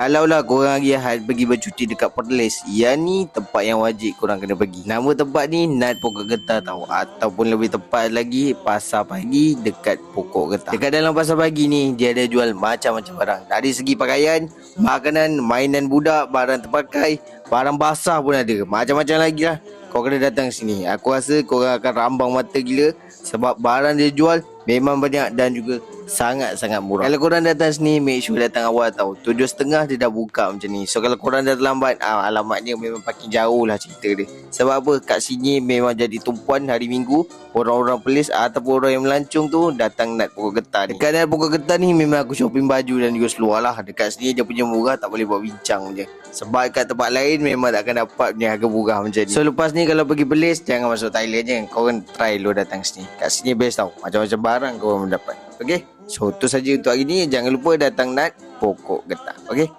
Kalau lah korang lagi Ahad pergi bercuti dekat Perlis Yang ni tempat yang wajib korang kena pergi. Nama tempat ni Nat Pokok Getah tau. Ataupun lebih tepat lagi Pasar Pagi dekat Pokok Getah. Dekat dalam Pasar Pagi ni Dia ada jual macam-macam barang. Dari segi pakaian Makanan Mainan budak Barang terpakai Barang basah pun ada. Macam-macam lagi lah. Kau kena datang sini. Aku rasa korang akan rambang mata gila Sebab barang dia jual Memang banyak dan juga sangat-sangat murah. Kalau korang datang sini, make sure datang awal tau. Tujuh setengah dia dah buka macam ni. So kalau korang dah terlambat, ah, alamatnya memang pakin jauh lah cerita dia. Sebab apa? Kat sini memang jadi tumpuan hari minggu. Orang-orang polis ataupun orang yang melancung tu datang nak pokok getah ni. Dekat nak pokok getah ni memang aku shopping baju dan juga seluar lah. Dekat sini dia punya murah tak boleh buat bincang je. Sebab kat tempat lain memang tak akan dapat punya harga murah macam ni. So lepas ni kalau pergi belis jangan masuk Thailand je. Korang try lo datang sini. Kat sini best tau. Macam-macam barang korang dapat. Okay? Tu saja untuk hari ni. Jangan lupa datang Nat Pokok Getah. Okay?